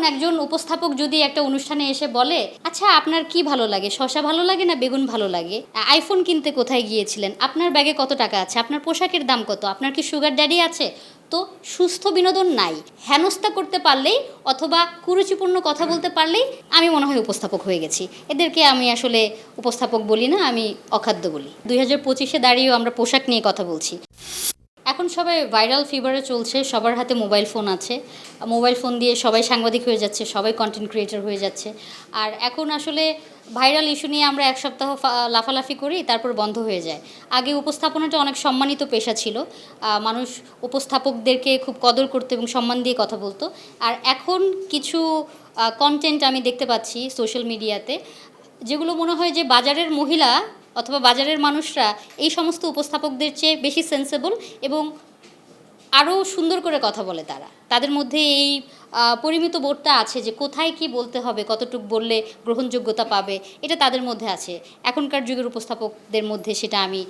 এখন একজন উপস্থাপক যদি একটা অনুষ্ঠানে এসে বলে আচ্ছা আপনার কি ভালো লাগে? শশা ভালো লাগে না বেগুন ভালো লাগে? আইফোন কিনতে কোথায় গিয়েছিলেন? আপনার ব্যাগে কত টাকা আছে? আপনার পোশাকের দাম কত? আপনার কি সুগার ড্যাডি আছে? তো সুস্থ বিনোদন নাই। হেনস্থা করতে পারলেই অথবা কুরুচিপূর্ণ কথা বলতে পারলেই আমি মনে হয় উপস্থাপক হয়ে গেছি। এদেরকে আমি আসলে উপস্থাপক বলি না, আমি অখাদ্য বলি। দুই হাজার পঁচিশে দাঁড়িয়েও আমরা পোশাক নিয়ে কথা বলছি। এখন সবাই ভাইরাল ফিভারে চলছে, সবার হাতে মোবাইল ফোন আছে। মোবাইল ফোন দিয়ে সবাই সাংবাদিক হয়ে যাচ্ছে, সবাই কন্টেন্ট ক্রিয়েটর হয়ে যাচ্ছে। আর এখন আসলে ভাইরাল ইস্যু নিয়ে আমরা এক সপ্তাহ লাফালাফি করি, তারপর বন্ধ হয়ে যায়। আগে উপস্থাপনাটা অনেক সম্মানিত পেশা ছিল। মানুষ উপস্থাপকদেরকে খুব কদর করতো এবং সম্মান দিয়ে কথা বলতো। আর এখন কিছু কন্টেন্ট আমি দেখতে পাচ্ছি সোশ্যাল মিডিয়াতে যেগুলো মনে হয় যে বাজারের মহিলা অথবা বাজারের মানুষরা এই সমস্ত উপস্থাপকদের চেয়ে বেশি সেন্সেবল এবং আরও সুন্দর করে কথা বলে তারা। তাদের মধ্যে এই পরিমিত বোধটা আছে যে কোথায় কি বলতে হবে, কতটুকু বললে গ্রহণযোগ্যতা পাবে, এটা তাদের মধ্যে আছে। এখনকার যুগের উপস্থাপকদের মধ্যে সেটা আমি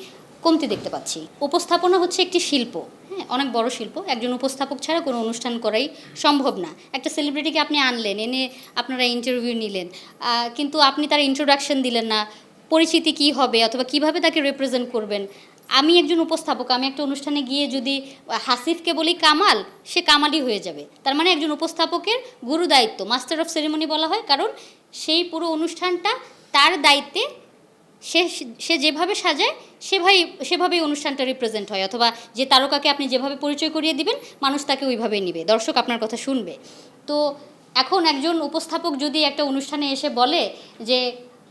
কমতি দেখতে পাচ্ছি। উপস্থাপনা হচ্ছে একটি শিল্প হ্যাঁ অনেক বড় শিল্প, একজন উপস্থাপক ছাড়া কোনো অনুষ্ঠান করাই সম্ভব না। একটা সেলিব্রিটিকে আপনি আনলেন, এনে আপনারা ইন্টারভিউ নিলেন কিন্তু আপনি তার ইন্ট্রোডাকশন দিলেন না পরিচিতি কি হবে অথবা কীভাবে তাকে রিপ্রেজেন্ট করবেন? আমি একজন উপস্থাপক, আমি একটা অনুষ্ঠানে গিয়ে যদি হাসিফকে বলি কামাল, সে কামালই হয়ে যাবে। তার মানে একজন উপস্থাপকের গুরু দায়িত্ব মাস্টার অফ সেরেমনি বলা হয়, কারণ সেই পুরো অনুষ্ঠানটা তার দায়িত্বে সে সে যেভাবে সাজায় সেভাবেই সেভাবেই অনুষ্ঠানটা রিপ্রেজেন্ট হয়। অথবা যে তারকাকে আপনি যেভাবে পরিচয় করিয়ে দিবেন, মানুষ তাকে ওইভাবেই নিবে। দর্শক আপনার কথা শুনবে। তো এখন একজন উপস্থাপক যদি একটা অনুষ্ঠানে এসে বলে যে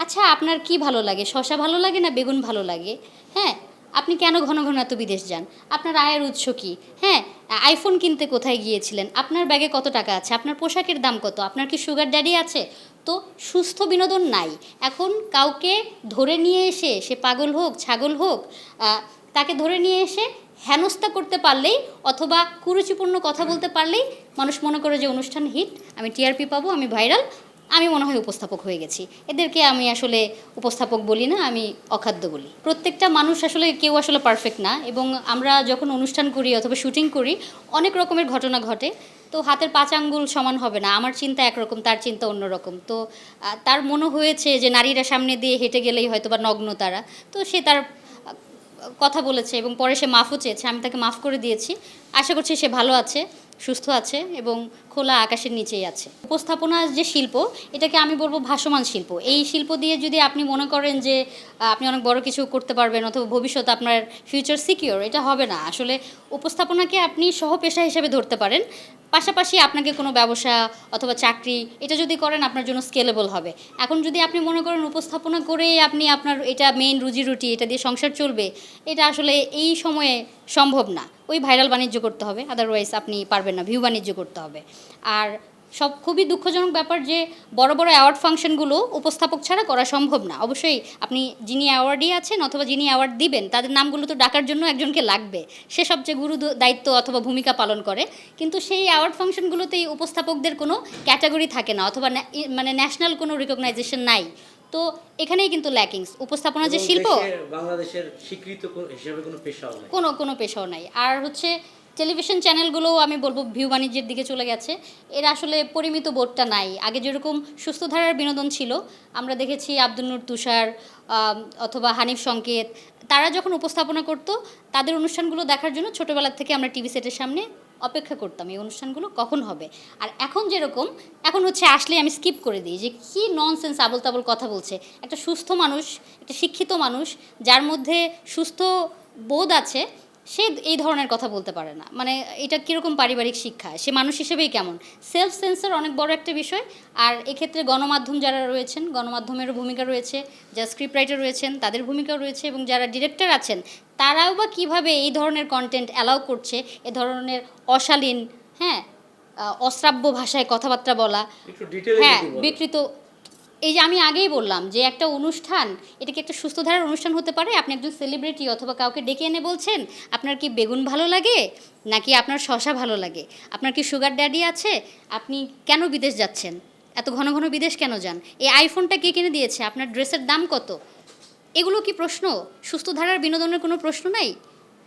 আচ্ছা আপনার কি ভালো লাগে? শশা ভালো লাগে না বেগুন ভালো লাগে? হ্যাঁ আপনি কেন ঘন ঘন এত বিদেশ যান? আপনার আয়ের উৎস কী? হ্যাঁ আইফোন কিনতে কোথায় গিয়েছিলেন? আপনার ব্যাগে কত টাকা আছে? আপনার পোশাকের দাম কত? আপনার কি সুগার ড্যাডি আছে? তো সুস্থ বিনোদন নাই। এখন কাউকে ধরে নিয়ে এসে, সে পাগল হোক, ছাগল হোক তাকে ধরে নিয়ে এসে হেনস্থা করতে পারলেই অথবা কুরুচিপূর্ণ কথা বলতে পারলেই মানুষ মনে করে যে অনুষ্ঠান হিট, আমি টিআরপি পাবো, আমি ভাইরাল আমি মনে হয় উপস্থাপক হয়ে গেছি। এদেরকে আমি আসলে উপস্থাপক বলি না, আমি অখাদ্য বলি। প্রত্যেকটা মানুষ আসলে কেউ আসলে পারফেক্ট না এবং আমরা যখন অনুষ্ঠান করি অথবা শুটিং করি, অনেক রকমের ঘটনা ঘটে। তো হাতের পাঁচ আঙ্গুল সমান হবে না, আমার চিন্তা একরকম, তার চিন্তা অন্যরকম। তো তার মনে হয়েছে যে নারীরা সামনে দিয়ে হেঁটে গেলেই হয়তো বা নগ্ন তারা। তো সে তার কথা বলেছে এবং পরে সে মাফও চেয়েছে, আমি তাকে মাফ করে দিয়েছি। আশা করছি সে ভালো আছে। সুস্থ আছে এবং খোলা আকাশের নিচেই আছে। উপস্থাপনা যে শিল্প, এটাকে আমি বলব ভাসমান শিল্প। এই শিল্প দিয়ে যদি আপনি মনে করেন যে আপনি অনেক বড় কিছু করতে পারবেন অথবা ভবিষ্যতে আপনার ফিউচার সিকিওর এটা হবে না। আসলে উপস্থাপনাকে আপনি সহ পেশা হিসেবে ধরতে পারেন। পাশাপাশি আপনাকে কোনো ব্যবসা অথবা চাকরি, এটা যদি করেন আপনার জন্য স্কেলেবল হবে। এখন যদি আপনি মনে করেন উপস্থাপনা করে আপনি আপনার এটা মেইন রুজি রুটি এটা দিয়ে সংসার চলবে, এটা আসলে এই সময়ে সম্ভব না। ওই ভাইরাল বাণিজ্য করতে হবে আদারওয়াইজ আপনি পারবেন না ভিউ বাণিজ্য করতে হবে। আর সব খুবই দুঃখজনক ব্যাপার যে বড় বড় অ্যাওয়ার্ড ফাংশনগুলো উপস্থাপক ছাড়া করা সম্ভব না। অবশ্যই আপনি যিনি অ্যাওয়ার্ডই আছেন অথবা যিনি অ্যাওয়ার্ড দিবেন তাদের নামগুলো তো ডাকার জন্য একজনকে লাগবে। সে সবচেয়ে গুরু দায়িত্ব অথবা ভূমিকা পালন করে। কিন্তু সেই অ্যাওয়ার্ড ফাংশনগুলোতেই উপস্থাপকদের কোনো ক্যাটাগরি থাকে না অথবা মানে ন্যাশনাল কোনো রিকগনাইজেশন নাই। তো এখানেই কিন্তু ল্যাকিংস। উপস্থাপনা যে শিল্প বাংলাদেশের স্বীকৃত হিসেবে কোনো পেশাও নাই। কোনো কোনো পেশাও নাই। আর হচ্ছে টেলিভিশন চ্যানেলগুলোও আমি বলব ভিউ বাণিজ্যের দিকে চলে গেছে। এর আসলে পরিমিত বোর্ডটা নাই। আগে যেরকম সুস্থ ধারার বিনোদন ছিল, আমরা দেখেছি আব্দুল নূর তুষার অথবা হানিফ সংকেত, তারা যখন উপস্থাপনা করতো, তাদের অনুষ্ঠানগুলো দেখার জন্য ছোটোবেলার থেকে আমরা টিভি সেটের সামনে অপেক্ষা করতাম, এই অনুষ্ঠানগুলো কখন হবে? আর এখন যেরকম, এখন হচ্ছে আসলে আমি স্কিপ করে দিই যে কী ননসেন্স আবল তাবল কথা বলছে। একটা সুস্থ মানুষ, একটা শিক্ষিত মানুষ, যার মধ্যে সুস্থ বোধ আছে সে এই ধরনের কথা বলতে পারে না। মানে এটা কীরকম পারিবারিক শিক্ষা? সে মানুষ হিসেবেই কেমন? সেলফ সেন্সার অনেক বড় একটা বিষয়। আর এক্ষেত্রে গণমাধ্যম যারা রয়েছেন গণমাধ্যমেরও ভূমিকা রয়েছে যারা স্ক্রিপ্ট রাইটার রয়েছেন তাদের ভূমিকা রয়েছে এবং যারা ডিরেক্টর আছেন তারাও বা কীভাবে এই ধরনের কন্টেন্ট অ্যালাউ করছে এ ধরনের অশালীন হ্যাঁ অশ্রাব্য ভাষায় কথাবার্তা বলা হ্যাঁ বিকৃত এই যে আমি আগেই বললাম যে একটা অনুষ্ঠান, এটা কি একটা সুস্থ ধারার অনুষ্ঠান হতে পারে? আপনি একজন সেলিব্রিটি অথবা কাউকে ডেকে এনে বলছেন, আপনার কি বেগুন ভালো লাগে? নাকি আপনার শশা ভালো লাগে? আপনার কি সুগার ড্যাডি আছে? আপনি কেন বিদেশ যাচ্ছেন? এত ঘন ঘন বিদেশ কেন যান? এই আইফোনটা কে কিনে দিয়েছে? আপনার ড্রেসের দাম কত? এগুলো কি প্রশ্ন? সুস্থ ধারার বিনোদনের কোনো প্রশ্ন নাই?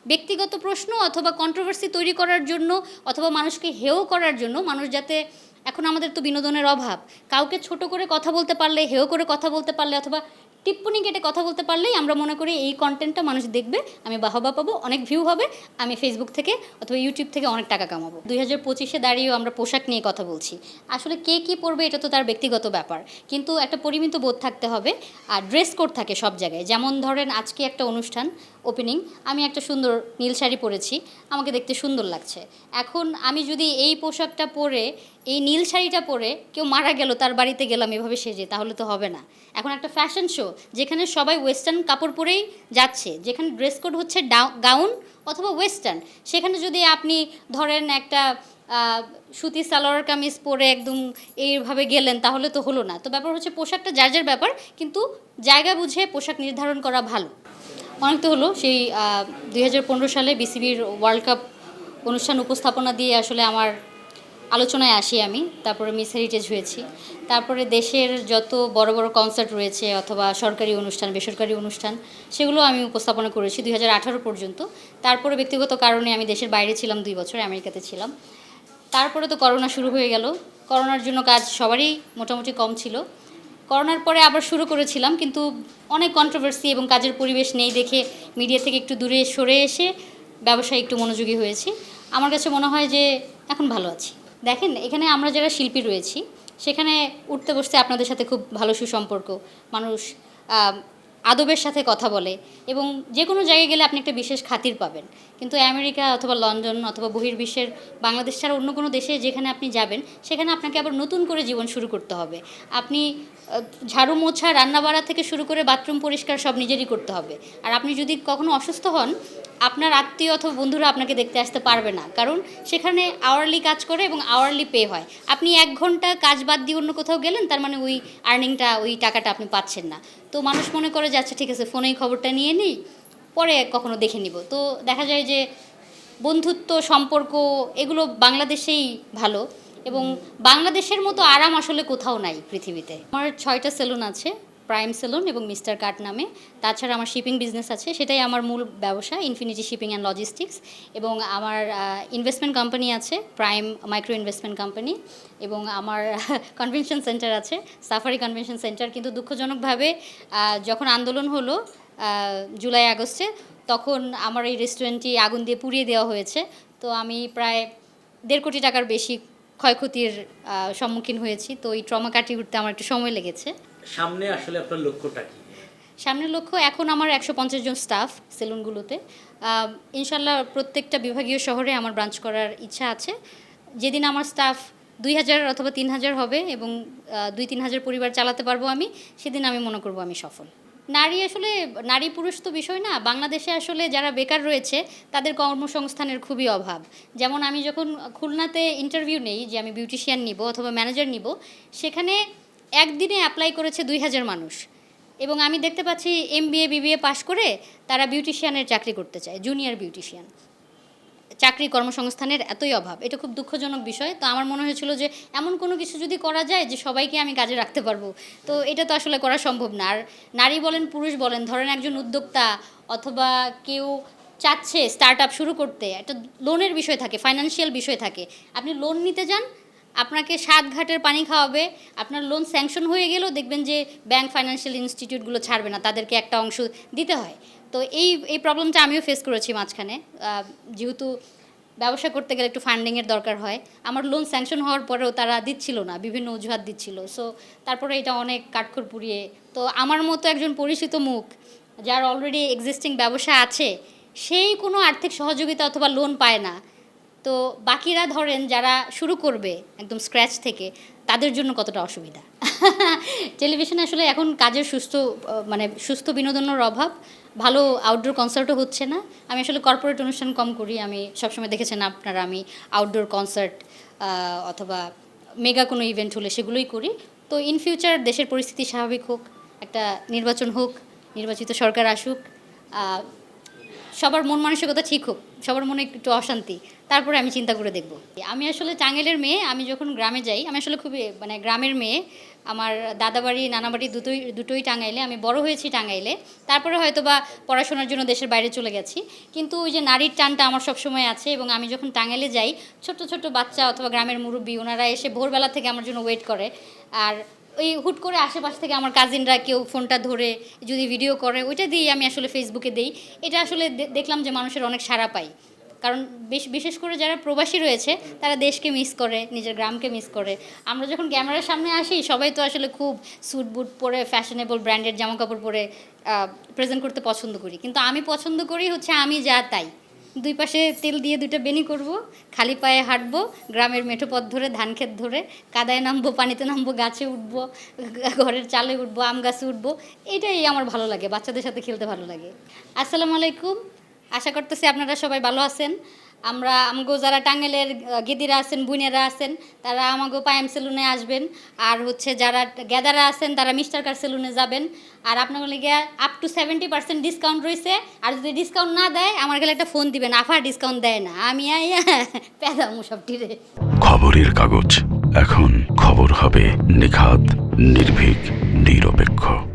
ব্যক্তিগত প্রশ্ন অথবা কন্ট্রোভার্সি তৈরি করার জন্য অথবা মানুষকে হেও করার জন্য মানুষ যাতে এখন আমাদের তো বিনোদনের অভাব, কাউকে ছোট করে কথা বলতে পারলে হেও করে কথা বলতে পারলে অথবা টিপ্পনি কেটে কথা বলতে পারলেই আমরা মনে করি এই কন্টেন্টটা মানুষ দেখবে, আমি বাহবা পাবো, অনেক ভিউ হবে, আমি ফেসবুক থেকে অথবা ইউটিউব থেকে অনেক টাকা কামাবো। দুই হাজার পঁচিশে দাঁড়িয়েও আমরা পোশাক নিয়ে কথা বলছি। আসলে কে কী পরবে এটা তো তার ব্যক্তিগত ব্যাপার। কিন্তু একটা পরিমিত বোধ থাকতে হবে, আর ড্রেস কোড থাকে সব জায়গায়। যেমন ধরেন আজকে একটা অনুষ্ঠান ওপেনিং আমি একটা সুন্দর নীল শাড়ি পরেছি, আমাকে দেখতে সুন্দর লাগছে। এখন আমি যদি এই পোশাকটা পরে এই নীল শাড়িটা পরে কেউ মারা গেল, তার বাড়িতে গেলাম, এভাবে সেজে, তাহলে তো হবে না। এখন একটা ফ্যাশন শো যেখানে সবাই ওয়েস্টার্ন কাপড় পরেই যাচ্ছে, যেখানে ড্রেস কোড হচ্ছে গাউন অথবা ওয়েস্টার্ন সেখানে যদি আপনি ধরেন একটা সুতি সালোয়ার কামিজ পরে একদম এইভাবে গেলেন, তাহলে তো হলো না। তো ব্যাপার হচ্ছে পোশাকটা যার যার ব্যাপার, কিন্তু জায়গা বুঝে পোশাক নির্ধারণ করা ভালো। অনেক তো হলো, সেই দুই হাজার পনেরো সালে বিসিবির ওয়ার্ল্ড কাপ অনুষ্ঠান উপস্থাপনা দিয়ে আসলে আমার আলোচনায় আসি আমি, তারপরে মিস হেরিটেজ হয়েছি। তারপরে দেশের যত বড় বড় কনসার্ট রয়েছে অথবা সরকারি অনুষ্ঠান, বেসরকারি অনুষ্ঠান, সেগুলো আমি উপস্থাপনা করেছি দুই হাজার আঠারো পর্যন্ত। তারপরে ব্যক্তিগত কারণে আমি দেশের বাইরে ছিলাম দুই বছর, আমেরিকাতে ছিলাম। তারপরে তো করোনা শুরু হয়ে গেল। করোনার জন্য কাজ সবারই মোটামুটি কম ছিল। করোনার পরে আবার শুরু করেছিলাম, কিন্তু অনেক কন্ট্রোভার্সি এবং কাজের পরিবেশ নেই দেখে মিডিয়া থেকে একটু দূরে সরে এসে ব্যবসায় একটু মনোযোগী হয়েছি। আমার কাছে মনে হয় যে এখন ভালো আছি। দেখেন, এখানে আমরা যারা শিল্পী রয়েছি, সেখানে উঠতে বসতে আপনাদের সাথে খুব ভালো সুসম্পর্ক। মানুষ আদবের সাথে কথা বলে এবং যে কোনো জায়গায় গেলে আপনি একটা বিশেষ খাতির পাবেন। কিন্তু আমেরিকা অথবা লন্ডন অথবা বহির্বিশ্বের বাংলাদেশ ছাড়া অন্য কোনো দেশে যেখানে আপনি যাবেন, সেখানে আপনাকে আবার নতুন করে জীবন শুরু করতে হবে। আপনি ঝাড়ু মোছা রান্না বাড়া থেকে শুরু করে বাথরুম পরিষ্কার সব নিজেরই করতে হবে। আর আপনি যদি কখনো অসুস্থ হন আপনার আত্মীয় অথবা বন্ধুরা আপনাকে দেখতে আসতে পারবে না। কারণ সেখানে আওয়ারলি কাজ করে এবং আওয়ারলি পে হয়। আপনি এক ঘণ্টা কাজ বাদ দিয়ে অন্য কোথাও গেলেন, তার মানে ওই আর্নিংটা ওই টাকাটা আপনি পাচ্ছেন না। তো মানুষ মনে করে যে আচ্ছা ঠিক আছে ফোনেই খবরটা নিয়ে নিই, পরে কখনো দেখে নিব। তো দেখা যায় যে, বন্ধুত্ব, সম্পর্ক এগুলো বাংলাদেশেই ভালো এবং বাংলাদেশের মতো আরাম আসলে কোথাও নাই পৃথিবীতে। আমার ছয়টা সেলুন আছে। প্রাইম সেলুন এবং মিস্টার কার্ট নামে। তাছাড়া আমার শিপিং বিজনেস আছে, সেটাই আমার মূল ব্যবসা ইনফিনিটি শিপিং অ্যান্ড লজিস্টিক্স এবং আমার ইনভেস্টমেন্ট কোম্পানি আছে প্রাইম মাইক্রো ইনভেস্টমেন্ট কোম্পানি এবং আমার কনভেনশন সেন্টার আছে সাফারি কনভেনশন সেন্টার কিন্তু দুঃখজনকভাবে যখন আন্দোলন হলো জুলাই আগস্টে তখন আমার এই রেস্টুরেন্টটি আগুন দিয়ে পুড়িয়ে দেওয়া হয়েছে। তো আমি প্রায় দেড় কোটি টাকার বেশি ক্ষয়ক্ষতির সম্মুখীন হয়েছি। তো এই ট্রমা কাটিয়ে উঠতে আমার একটু সময় লেগেছে। সামনে আসলে আপনার লক্ষ্যটা কি? সামনের লক্ষ্য এখন আমার একশো পঞ্চাশ জন স্টাফ সেলুনগুলোতে। ইনশাল্লাহ প্রত্যেকটা বিভাগীয় শহরে আমার ব্রাঞ্চ করার ইচ্ছা আছে। যেদিন আমার স্টাফ দুই হাজার অথবা তিন হাজার হবে এবং দুই তিন হাজার পরিবার চালাতে পারব আমি, সেদিন আমি মনে করব আমি সফল। নারী আসলে, নারী পুরুষ তো বিষয় না, বাংলাদেশে আসলে যারা বেকার রয়েছে, তাদের কর্মসংস্থানের খুবই অভাব। যেমন আমি যখন খুলনাতে ইন্টারভিউ নেই যে আমি বিউটিশিয়ান নিব অথবা ম্যানেজার নিব, সেখানে একদিনে অ্যাপ্লাই করেছে দুই হাজার মানুষ। এবং আমি দেখতে পাচ্ছি এম বিএ বিবিএ পাশ করে তারা বিউটিশিয়ানের চাকরি করতে চায় জুনিয়র বিউটিশিয়ান চাকরি কর্মসংস্থানের এতই অভাব, এটা খুব দুঃখজনক বিষয়। তো আমার মনে হয়েছিল যে এমন কোনো কিছু যদি করা যায় যে সবাইকে আমি কাজে রাখতে পারব, তো এটা তো আসলে করা সম্ভব না। আর নারী বলেন, পুরুষ বলেন, ধরেন একজন উদ্যোক্তা অথবা কেউ চাচ্ছে স্টার্ট আপ শুরু করতে, একটা লোনের বিষয় থাকে ফাইন্যান্সিয়াল বিষয় থাকে। আপনি লোন নিতে যান আপনাকে সাত ঘাটের পানি খাওয়াবে, আপনার লোন স্যাংশন হয়ে গেলেও দেখবেন যে ব্যাংক ফাইন্যান্সিয়াল ইনস্টিটিউটগুলো ছাড়বে না, তাদেরকে একটা অংশ দিতে হয়। তো এই এই প্রবলেমটা আমিও ফেস করেছি মাঝখানে। যেহেতু ব্যবসা করতে গেলে একটু ফান্ডিংয়ের দরকার হয়, আমার লোন স্যাংশন হওয়ার পরেও তারা দিচ্ছিল না, বিভিন্ন অজুহাত দিচ্ছিল। সো তারপরে এটা অনেক কাঠখড় পুড়িয়ে, তো আমার মতো একজন পরিচিত মুখ, যার অলরেডি এক্সিস্টিং ব্যবসা আছে, সেই কোনো আর্থিক সহযোগিতা অথবা লোন পায় না তো বাকিরা ধরেন যারা শুরু করবে একদম স্ক্র্যাচ থেকে, তাদের জন্য কতটা অসুবিধা? টেলিভিশনে আসলে এখন কাজের সুস্থ মানে সুস্থ বিনোদনের অভাব, ভালো আউটডোর কনসার্টও হচ্ছে না। আমি আসলে কর্পোরেট অনুষ্ঠান কম করি, আমি সবসময় দেখেছেন আপনারা, আমি আউটডোর কনসার্ট অথবা মেগা কোনো ইভেন্ট হলে সেগুলোই করি। তো ইন ফিউচার দেশের পরিস্থিতি স্বাভাবিক হোক, একটা নির্বাচন হোক, নির্বাচিত সরকার আসুক সবার মন মানসিকতা ঠিক হোক, সবার মনে একটু অশান্তি, তারপরে আমি চিন্তা করে দেখব। আমি আসলে টাঙ্গাইলের মেয়ে, আমি যখন গ্রামে যাই, আমি আসলে খুবই মানে গ্রামের মেয়ে, আমার দাদাবাড়ি, নানাবাড়ি দুটোই দুটোই টাঙ্গাইলে, আমি বড় হয়েছি টাঙ্গাইলে, তারপরে হয়তো বা পড়াশোনার জন্য দেশের বাইরে চলে গেছি, কিন্তু ওই যে নারীর টানটা আমার সবসময় আছে এবং আমি যখন টাঙ্গাইলে যাই ছোট ছোট বাচ্চা অথবা গ্রামের মুরব্বী, ওনারা এসে ভোরবেলা থেকে আমার জন্য ওয়েট করে, আর ওই হুট করে আশেপাশ থেকে আমার কাজিনরা কেউ ফোনটা ধরে যদি ভিডিও করে, ওইটা দিয়েই আমি আসলে ফেসবুকে দেই। এটা আসলে দেখলাম যে মানুষের অনেক সাড়া পাই। কারণ বেশ, বিশেষ করে যারা প্রবাসী রয়েছে, তারা দেশকে মিস করে, নিজের গ্রামকে মিস করে। আমরা যখন ক্যামেরার সামনে আসি, সবাই তো আসলে খুব স্যুট বুট পরে ফ্যাশনেবল ব্র্যান্ডেড জামা কাপড় পরে প্রেজেন্ট করতে পছন্দ করি। কিন্তু আমি পছন্দ করি হচ্ছে আমি যা তাই। দুই পাশে তেল দিয়ে দুইটা বেনি করব, খালি পায়ে হাঁটবো, গ্রামের মেঠো পথ ধরে, ধান ক্ষেত ধরে, কাদায় নামবো, পানিতে নামবো, গাছে উঠবো, ঘরের চালে উঠবো, আম গাছে উঠবো এটাই আমার ভালো লাগে, বাচ্চাদের সাথে খেলতে ভালো লাগে। আসসালামু আলাইকুম, আশা করতেছি আপনারা সবাই ভালো আছেন। আমরা আমগো যারা টাঙ্গেলের গেদিরা আছেন, বুনেরা আছেন, তারা আমাগো পায়াম সেলুনে আসবেন। আর হচ্ছে যারা গেদারা আছেন, তারা মিস্টার কার সেলুনে যাবেন। আর আপনার লিগে up to seventy percent discount রয়েছে। আর যদি ডিসকাউন্ট না দেয়, আমার গেলে একটা ফোন দিবেন। আফার ডিসকাউন্ট দেয় না। আমি পেদামো সবটিরে খবরের কাগজ। এখন খবর হবে নিখাত, নির্ভীক, নিরপেক্ষ।